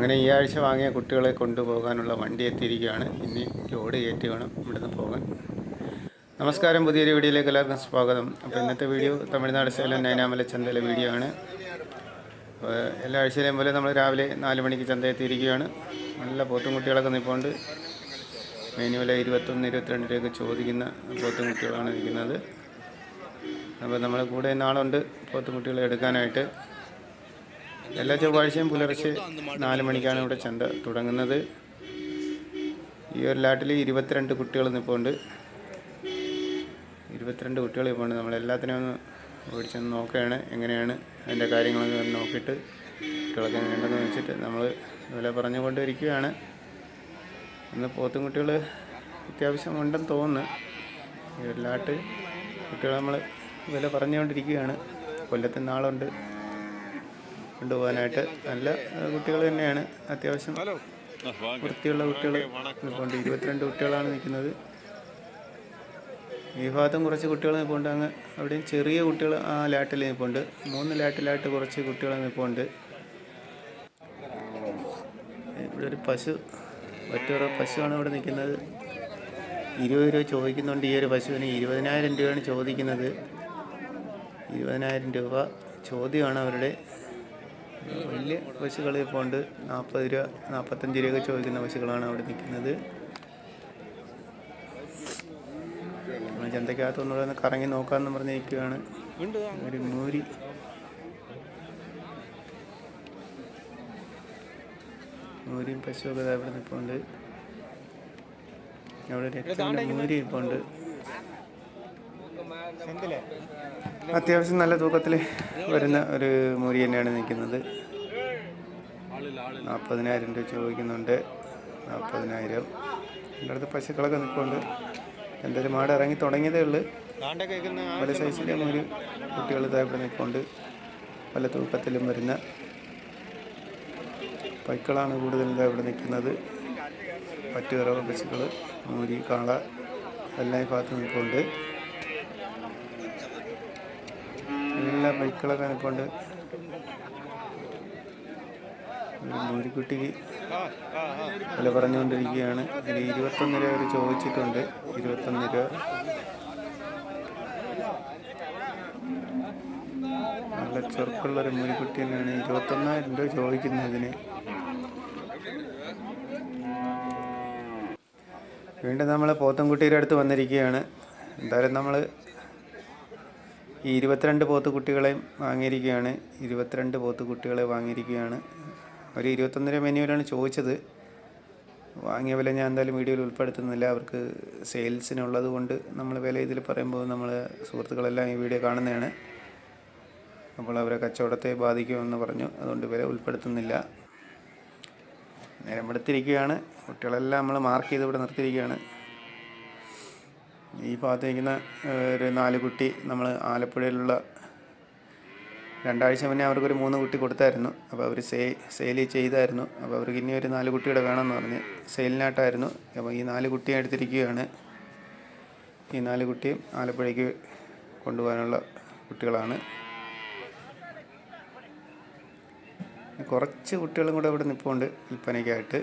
അങ്ങനെ ഈ ആഴ്ച വാങ്ങിയ കുട്ടികളെ കൊണ്ടുപോകാനുള്ള വണ്ടി എത്തിയിരിക്കുകയാണ്. ഇനി ലോഡ് കയറ്റി വേണം ഇവിടുന്ന് പോകാൻ. നമസ്കാരം. പുതിയൊരു വീഡിയോയിലേക്ക് എല്ലാവർക്കും സ്വാഗതം. അപ്പോൾ ഇന്നത്തെ വീഡിയോ തമിഴ്നാട് സേലം നൈനാമല ചന്തയിലെ വീഡിയോ ആണ്. എല്ലാ ആഴ്ചയിലെയും പോലെ നമ്മൾ രാവിലെ നാല് മണിക്ക് ചന്ത എത്തിയിരിക്കുകയാണ്. നല്ല പോത്തും കുട്ടികളൊക്കെ നിൽപ്പുണ്ട് മെയിൻ വില ഇരുപത്തൊന്ന് ഇരുപത്തിരണ്ട് രൂപയൊക്കെ ചോദിക്കുന്ന പോത്തും കുട്ടികളാണ് ഇരിക്കുന്നത് അപ്പോൾ നമ്മളെ കൂടെ നാളുണ്ട് പോത്തും കുട്ടികളെ എടുക്കാനായിട്ട്. എല്ലാ ചൊവ്വാഴ്ചയും പുലർച്ചെ നാല് മണിക്കാണ് ഇവിടെ ചന്ത തുടങ്ങുന്നത്. ഈ ഒരു ലാട്ടിൽ ഇരുപത്തിരണ്ട് കുട്ടികൾ നിൽപ്പുണ്ട് ഇരുപത്തിരണ്ട് കുട്ടികൾ ഇപ്പോൾ നമ്മൾ എല്ലാത്തിനും ഒന്ന് ഓടിച്ചൊന്ന് നോക്കുകയാണ്. എങ്ങനെയാണ് അതിന്റെ കാര്യങ്ങളൊക്കെ നോക്കിയിട്ട് കുട്ടികളൊക്കെ എങ്ങനെയുണ്ടെന്ന് വെച്ചിട്ട് നമ്മൾ വില പറഞ്ഞുകൊണ്ടിരിക്കുകയാണ്. ഇന്ന് പോത്തും കുട്ടികൾ അത്യാവശ്യം ഉണ്ടെന്ന് തോന്നുന്നു. ഈ ഒരു ലാട്ട് കുട്ടികൾ നമ്മൾ വില പറഞ്ഞുകൊണ്ടിരിക്കുകയാണ്. കൊല്ലത്ത് നാളുണ്ട്. കൊണ്ടുപോകാനായിട്ട് നല്ല കുട്ടികൾ തന്നെയാണ്. അത്യാവശ്യം വൃത്തിയുള്ള കുട്ടികൾ. നിൽപ്പുണ്ട്. ഇരുപത്തിരണ്ട് കുട്ടികളാണ് നിൽക്കുന്നത്. ഈ ഭാഗത്തും കുറച്ച് കുട്ടികൾ നിൽപ്പുണ്ട്. അങ്ങ് അവിടെയും ചെറിയ കുട്ടികൾ ആ ലാട്ടിൽ നിൽപ്പുണ്ട്. മൂന്ന് ലാട്ടിലായിട്ട് കുറച്ച് കുട്ടികൾ നിൽപ്പുണ്ട്. ഇവിടെ ഒരു പശു ഒറ്റ പശുവാണ് ഇവിടെ നിൽക്കുന്നത്. ഇരുപത് രൂപ ചോദിക്കുന്നുണ്ട്. ഈ ഒരു പശുവിന് ഇരുപതിനായിരം രൂപയാണ് ചോദിക്കുന്നത്. ഇരുപതിനായിരം രൂപ ചോദ്യമാണ് അവരുടെ. വലിയ പശുക്കൾ ഇപ്പോൾ ഉണ്ട് നാൽപ്പത് രൂപ നാൽപ്പത്തഞ്ച് രൂപയൊക്കെ ചോദിക്കുന്ന പശുക്കളാണ് അവിടെ നിൽക്കുന്നത്. നമ്മൾ ചന്തക്കകത്തൊന്നുകൂടെ ഒന്ന് കറങ്ങി നോക്കാന്ന് പറഞ്ഞിരിക്കുകയാണ്. ഒരു മൂരി. മൂരിയും പശുവൊക്കെ അവിടെ ഇവിടെ നിൽപ്പുണ്ട്. അവിടെ എക്സലിന്റെ മൂരി ഇരിപ്പുണ്ട് അത്യാവശ്യം നല്ല തൂക്കത്തിൽ വരുന്ന ഒരു മൂരി തന്നെയാണ് നിൽക്കുന്നത്. നാൽപ്പതിനായിരം രൂപ ചോദിക്കുന്നുണ്ട്. നാൽപ്പതിനായിരം. എന്റെ അടുത്ത് പശുക്കളൊക്കെ നിൽക്കുന്നുണ്ട് എന്തായാലും മാട് ഇറങ്ങി തുടങ്ങിയതേ ഉള്ളൂ. പല സൈസിലും ഒരു കുട്ടികൾ ഇതായിട്ട് നിൽക്കുന്നുണ്ട് പല തൂക്കത്തിലും വരുന്ന പൈക്കളാണ് കൂടുതൽ ഇതാ ഇവിടെ നിൽക്കുന്നത്. പറ്റുകറവ പശുക്കൾ മൂരി കാള എല്ലാം ഈ ഭാഗത്ത് നിൽക്കുന്നുണ്ട് എല്ലാ പൈക്കളൊക്കെ നിൽപ്പുണ്ട്. ഒരു മൂരിക്കുട്ടിക്ക് വില പറഞ്ഞുകൊണ്ടിരിക്കുകയാണ്. ഇനി ഇരുപത്തൊന്ന് രൂപ അവർ ചോദിച്ചിട്ടുണ്ട്. ഇരുപത്തൊന്ന് രൂപ. നല്ല ഒരു മൂരിക്കുട്ടി തന്നെയാണ്. ഇരുപത്തൊന്നായിരം രൂപ ചോദിക്കുന്നതിന് വീണ്ടും നമ്മൾ പോത്തൻകുട്ടിയുടെ അടുത്ത് വന്നിരിക്കുകയാണ്. എന്തായാലും നമ്മൾ ഈ ഇരുപത്തിരണ്ട് പോത്തുകുട്ടികളെയും വാങ്ങിയിരിക്കുകയാണ്. ഇരുപത്തിരണ്ട് പോത്തുകുട്ടികളെ വാങ്ങിയിരിക്കുകയാണ്. ഒരു ഇരുപത്തൊന്നര മെനുവിലാണ് ചോദിച്ചത്. വാങ്ങിയ വില ഞാൻ എന്തായാലും വീഡിയോയിൽ ഉൾപ്പെടുത്തുന്നില്ല. അവർക്ക് സെയിൽസിനുള്ളത് കൊണ്ട് നമ്മൾ വില ഇതിൽ പറയുമ്പോൾ നമ്മൾ സുഹൃത്തുക്കളെല്ലാം ഈ വീഡിയോ കാണുന്നതാണ്. അപ്പോൾ അവരെ കച്ചവടത്തെ ബാധിക്കുമെന്ന് പറഞ്ഞു. അതുകൊണ്ട് വില ഉൾപ്പെടുത്തുന്നില്ല. നേരം എടുത്തിരിക്കുകയാണ്. കുട്ടികളെല്ലാം നമ്മൾ മാർക്ക് ചെയ്ത് ഇവിടെ നിർത്തിയിരിക്കുകയാണ്. ഈ ഭാഗത്ത് നിൽക്കുന്ന ഒരു നാല് കുട്ടി നമ്മൾ ആലപ്പുഴയിലുള്ള രണ്ടാഴ്ച മുന്നേ അവർക്കൊരു മൂന്ന് കുട്ടി കൊടുത്തായിരുന്നു. അപ്പോൾ അവർ സേ സെയിൽ ചെയ്തായിരുന്നു. അപ്പോൾ അവർക്ക് ഇനി ഒരു നാല് കുട്ടിയുടെ വേണമെന്ന് പറഞ്ഞ് സെയിലിനായിട്ടായിരുന്നു അപ്പോൾ ഈ നാല് കുട്ടിയെ എടുത്തിരിക്കുകയാണ്. ഈ നാല് കുട്ടിയും ആലപ്പുഴയ്ക്ക് കൊണ്ടുപോകാനുള്ള കുട്ടികളാണ്. കുറച്ച് കുട്ടികളും കൂടെ ഇവിടെ നിൽപ്പുണ്ട് വിൽപ്പനയ്ക്കായിട്ട്.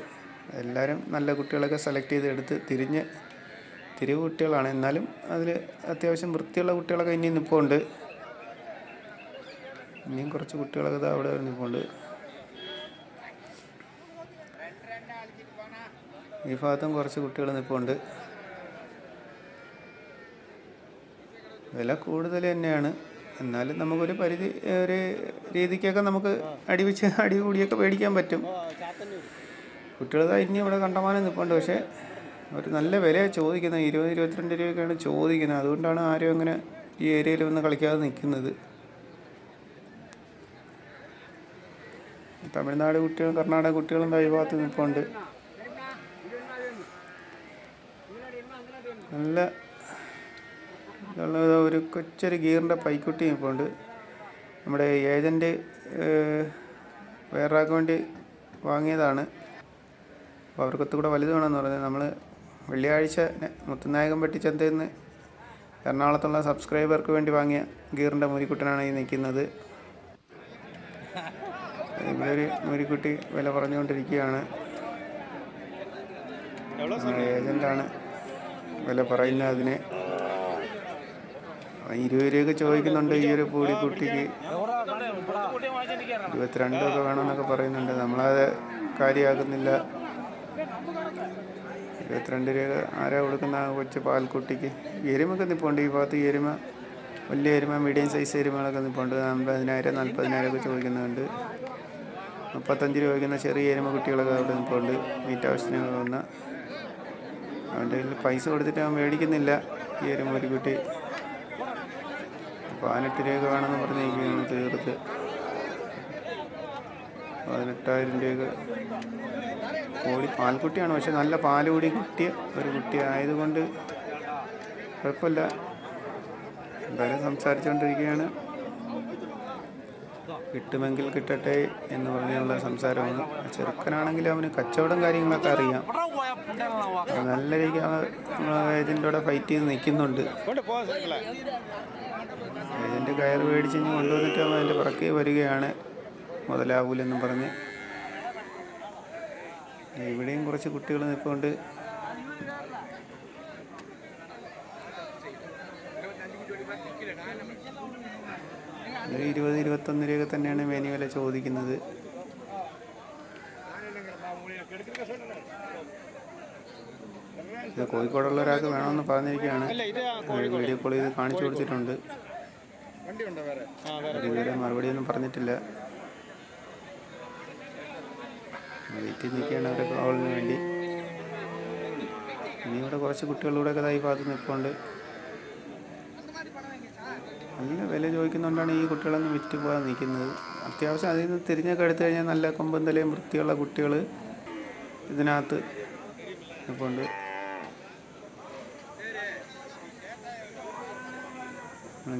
എല്ലാവരും നല്ല കുട്ടികളൊക്കെ സെലക്ട് ചെയ്ത് എടുത്ത് തിരിഞ്ഞ് തിരിവ് കുട്ടികളാണ്. എന്നാലും അതിൽ അത്യാവശ്യം വൃത്തിയുള്ള കുട്ടികളൊക്കെ ഇനിയും നിൽപ്പുണ്ട് ഇനിയും കുറച്ച് കുട്ടികളൊക്കെ ഇതാ അവിടെ നിൽപ്പുണ്ട് ഈ ഭാഗത്തും കുറച്ച് കുട്ടികൾ നിൽപ്പുണ്ട്. വില കൂടുതൽ തന്നെയാണ്. എന്നാലും നമുക്കൊരു പരിധി ഒരു രീതിക്കൊക്കെ നമുക്ക് അടിവെച്ച് അടി കൂടിയൊക്കെ മേടിക്കാൻ പറ്റും. കുട്ടികളെ ഇനി ഇവിടെ കണ്ടമാനം നിൽപ്പുണ്ട്. പക്ഷേ ഒരു നല്ല വിലയാണ് ചോദിക്കുന്നത്. ഇരുപത് ഇരുപത്തിരണ്ട് രൂപയൊക്കെയാണ് ചോദിക്കുന്നത്. അതുകൊണ്ടാണ് ആരും അങ്ങനെ ഈ ഏരിയയിൽ വന്ന് കളിക്കാതെ നിൽക്കുന്നത്. തമിഴ്നാട് കുട്ടികളും കർണാടക കുട്ടികളും ഈ ഭാഗത്ത് നിൽപ്പുണ്ട്. നല്ല ഒരു കൊച്ചൊരു ഗീറിന്റെ പൈക്കുട്ടി നിൽപ്പുണ്ട്. നമ്മുടെ ഏജന്റ് വേറൊരാൾക്ക് വേണ്ടി വാങ്ങിയതാണ്. അപ്പോൾ അവർക്കൊത്തു കൂടെ വലുത് വേണമെന്ന് പറഞ്ഞത് നമ്മൾ വെള്ളിയാഴ്ച മുത്തുനായകംപട്ടി ചന്തയിൽ നിന്ന് എറണാകുളത്തുള്ള സബ്സ്ക്രൈബർക്ക് വേണ്ടി വാങ്ങിയ ഗീറിന്റെ മുരിക്കുട്ടനാണ് ഈ നിൽക്കുന്നത്. ഇവിടെ ഒരു മുരിക്കുട്ടി വില പറഞ്ഞുകൊണ്ടിരിക്കുകയാണ്. ഏജന്റാണ് വില പറയുന്നത് അതിന്. ഇരുപത് രൂപയൊക്കെ ചോദിക്കുന്നുണ്ട് ഈ ഒരു പൂടിക്കുട്ടിക്ക്. ഇരുപത്തിരണ്ടൊക്കെ വേണമെന്നൊക്കെ പറയുന്നുണ്ട്. നമ്മളത് കാര്യമാക്കുന്നില്ല. ഇരുപത്തിരണ്ട് രൂപ ആരാ കൊടുക്കുന്ന കൊച്ച് കൊച്ചു പാൽക്കുട്ടിക്ക്? എരുമൊക്കെ നിൽപ്പുണ്ട് ഈ ഭാഗത്ത് എരുമ വലിയ എരുമ മീഡിയം സൈസ് എരുമകളൊക്കെ നിൽപ്പുണ്ട് അമ്പതിനായിരം നാൽപ്പതിനായിരം ഒക്കെ ചോദിക്കുന്നുണ്ട്. മുപ്പത്തഞ്ച് രൂപ വയ്ക്കുന്ന ചെറിയ എരുമ കുട്ടികളൊക്കെ അവിടെ നിൽപ്പുണ്ട്. മീറ്റ് ആവശ്യത്തിന് വന്ന അവന്റെ കയ്യിൽ പൈസ കൊടുത്തിട്ട് അവൻ മേടിക്കുന്നില്ല. ഈ എരുമ ഒരു കുട്ടി. പതിനെട്ട് രൂപ വേണമെന്ന് പറഞ്ഞിരിക്കുന്നു തീർത്ത്. പതിനെട്ടായിരം രൂപ കോഴി പാൽക്കുട്ടിയാണ്. പക്ഷെ നല്ല പാൽ കൂടി കിട്ടിയ ഒരു കുട്ടി ആയതുകൊണ്ട് കുഴപ്പമില്ല. എന്തായാലും സംസാരിച്ചുകൊണ്ടിരിക്കുകയാണ്. കിട്ടുമെങ്കിൽ കിട്ടട്ടെ എന്ന് പറഞ്ഞുള്ള സംസാരമാണ്. ചെറുക്കനാണെങ്കിൽ അവന് കച്ചവടം കാര്യങ്ങളൊക്കെ അറിയാം. നല്ല രീതിക്ക് ഏജന്റോടെ ഫൈറ്റ് ചെയ്ത് നിൽക്കുന്നുണ്ട്. ഏജന്റ് കയർ മേടിച്ച് ഇനി കൊണ്ടുവന്നിട്ട് അവൻ അതിന്റെ പുറകെ വരികയാണ് മുതലാവൂലെന്നും പറഞ്ഞ്. ഇവിടെയും കുറച്ച് കുട്ടികൾ നിൽപ്പുണ്ട് ഒരു ഇരുപത് ഇരുപത്തൊന്ന് രൂപ തന്നെയാണ് മേനി വില ചോദിക്കുന്നത്. ഇത് കോഴിക്കോടുള്ള ഒരാൾക്ക് വേണമെന്ന് പറഞ്ഞിരിക്കുകയാണ്. വീഡിയോ കോൾ ചെയ്ത് കാണിച്ചു കൊടുത്തിട്ടുണ്ട്. ഇതുവരെ മറുപടിയൊന്നും പറഞ്ഞിട്ടില്ല. വെയിറ്റ് നിൽക്കുകയാണ് അവരുടെ കോളിന് വേണ്ടി. ഇനി ഇവിടെ കുറച്ച് കുട്ടികളിലൂടെ ഒക്കെ ഈ ഭാഗത്ത് നിൽപ്പുണ്ട്. നല്ല വില ചോദിക്കുന്നതുകൊണ്ടാണ് ഈ കുട്ടികളൊന്നും വിറ്റ് പോകാൻ നിൽക്കുന്നത്. അത്യാവശ്യം അതിൽ നിന്ന് തിരിഞ്ഞൊക്കെ എടുത്തു കഴിഞ്ഞാൽ നല്ല കൊമ്പൻ തലയും വൃത്തിയുള്ള കുട്ടികൾ ഇതിനകത്ത് നിൽപ്പുണ്ട്.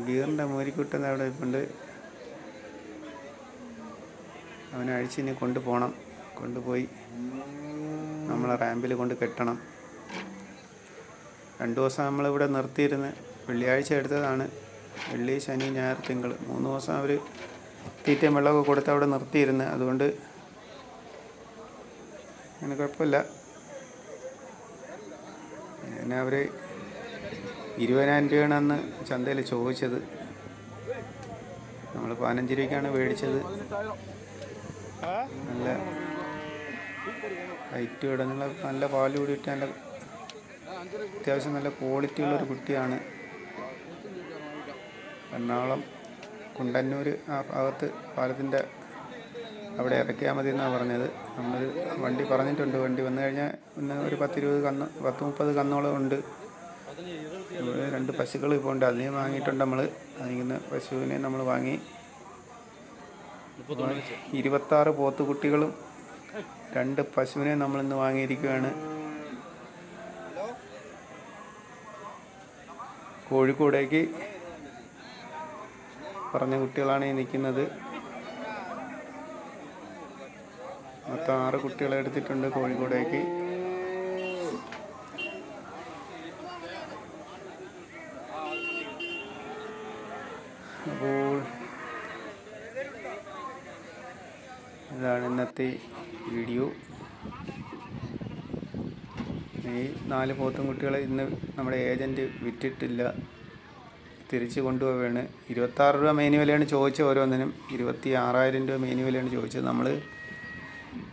ഗീറിന്റെ മോരിക്കുട്ടൻ അവിടെ ഇപ്പുണ്ട് അവനെ അഴിച്ചിനി കൊണ്ടുപോകണം. കൊണ്ടുപോയി നമ്മളെ റാമ്പിൽ കൊണ്ട് കെട്ടണം. രണ്ടു ദിവസം നമ്മളിവിടെ നിർത്തിയിരുന്ന്. വെള്ളിയാഴ്ച എടുത്തതാണ്. വെള്ളി ശനി ഞായർ തിങ്കൾ. മൂന്ന് ദിവസം അവർ തീറ്റയും വെള്ളമൊക്കെ കൊടുത്ത് അവിടെ നിർത്തിയിരുന്ന്. അതുകൊണ്ട് അങ്ങനെ കുഴപ്പമില്ല. പിന്നെ അവർ ഇരുപതിനായിരം രൂപയാണ് അന്ന് ചന്തയിൽ ചോദിച്ചത്. നമ്മൾ പതിനഞ്ച് രൂപയ്ക്കാണ് മേടിച്ചത്. നല്ല ഹൈറ്റ് ഇടങ്ങൾ നല്ല പാൽ കൂടിയിട്ട് നല്ല അത്യാവശ്യം നല്ല ക്വാളിറ്റി ഉള്ളൊരു കുട്ടിയാണ്. എറണാകുളം കുണ്ടന്നൂർ ആ ഭാഗത്ത് പാലത്തിന്റെ അവിടെ ഇറക്കിയാൽ മതി എന്നാണ് പറഞ്ഞത്. നമ്മൾ വണ്ടി പറഞ്ഞിട്ടുണ്ട്. വണ്ടി വന്നു കഴിഞ്ഞാൽ പിന്നെ ഒരു പത്തിരുപത് കന്ന് പത്ത് മുപ്പത് കന്നോളം ഉണ്ട്. രണ്ട് പശുക്കൾ ഇപ്പോൾ ഉണ്ട്. അതിനെ വാങ്ങിയിട്ടുണ്ട് നമ്മൾ അതിന് പശുവിനെ നമ്മൾ വാങ്ങി. ഇരുപത്താറ് പോത്തുകുട്ടികളും രണ്ട് പശുവിനെ നമ്മൾ ഇന്ന് വാങ്ങിയിരിക്കുകയാണ്. കോഴിക്കോടേക്ക് പറഞ്ഞ കുട്ടികളാണ് ഈ നിൽക്കുന്നത്. മൊത്തം ആറ് കുട്ടികളെ എടുത്തിട്ടുണ്ട് കോഴിക്കോടേക്ക്. അപ്പോൾ ഇതാണ് ഇന്നത്തെ വീഡിയോ. ഈ നാല് പോത്തും കുട്ടികളെ ഇന്ന് നമ്മുടെ ഏജന്റ് വിറ്റിട്ടില്ല. തിരിച്ച് കൊണ്ടുപോവുകയാണ്. ഇരുപത്താറ് രൂപ മെയിൻ വിലയാണ് ചോദിച്ചത് ഓരോന്നിനും. ഇരുപത്തി ആറായിരം രൂപ മെയിൻ വിലയാണ് ചോദിച്ചത്. നമ്മൾ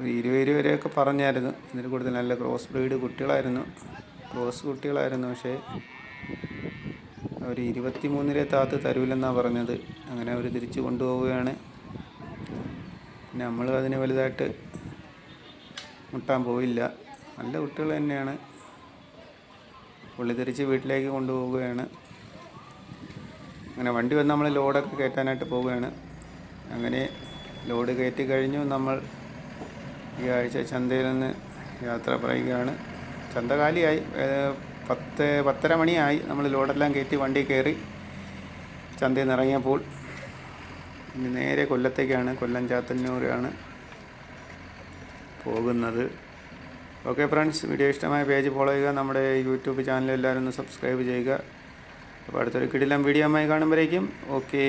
ഇരുപത് രൂപ വരെയൊക്കെ പറഞ്ഞായിരുന്നു. ഇതിൽ കൂടുതൽ നല്ല ക്രോസ് ബ്രീഡ് കുട്ടികളായിരുന്നു. ക്രോസ് കുട്ടികളായിരുന്നു. പക്ഷേ അവർ ഇരുപത്തി മൂന്നിലെ താത്ത് തരൂലെന്നാണ് പറഞ്ഞത്. അങ്ങനെ അവർ തിരിച്ച് കൊണ്ടുപോവുകയാണ്. നമ്മൾ അതിന് വലുതായിട്ട് മുട്ടാൻ പോയില്ല നല്ല കുട്ടികൾ തന്നെയാണ്. പുള്ളി തിരിച്ച് വീട്ടിലേക്ക് കൊണ്ടുപോവുകയാണ്. അങ്ങനെ വണ്ടി വന്ന് നമ്മൾ ലോഡൊക്കെ കയറ്റാനായിട്ട് പോവുകയാണ്. അങ്ങനെ ലോഡ് കയറ്റി കഴിഞ്ഞു. നമ്മൾ ഈ ആഴ്ച ചന്തയിൽ നിന്ന് യാത്ര പറയുകയാണ്. ചന്ത കാലിയായി പത്ത് പത്തര മണിയായി നമ്മൾ ലോഡെല്ലാം കയറ്റി വണ്ടി കയറി ചന്തയിൽ നിന്ന് ഇറങ്ങിയപ്പോൾ ഇനി നേരെ കൊല്ലത്തേക്കാണ്. കൊല്ലം ചാത്തന്നൂരാണ് പോകുന്നത്. ഓക്കെ ഫ്രണ്ട്സ് വീഡിയോ ഇഷ്ടമായ പേജ് ഫോളോ ചെയ്യുക. നമ്മുടെ യൂട്യൂബ് ചാനൽ എല്ലാവരും ഒന്ന് സബ്സ്ക്രൈബ് ചെയ്യുക. അപ്പോൾ അടുത്തൊരു കിടിലം വീഡിയോ ആയി കാണുമ്പോഴേക്കും. ഓക്കെ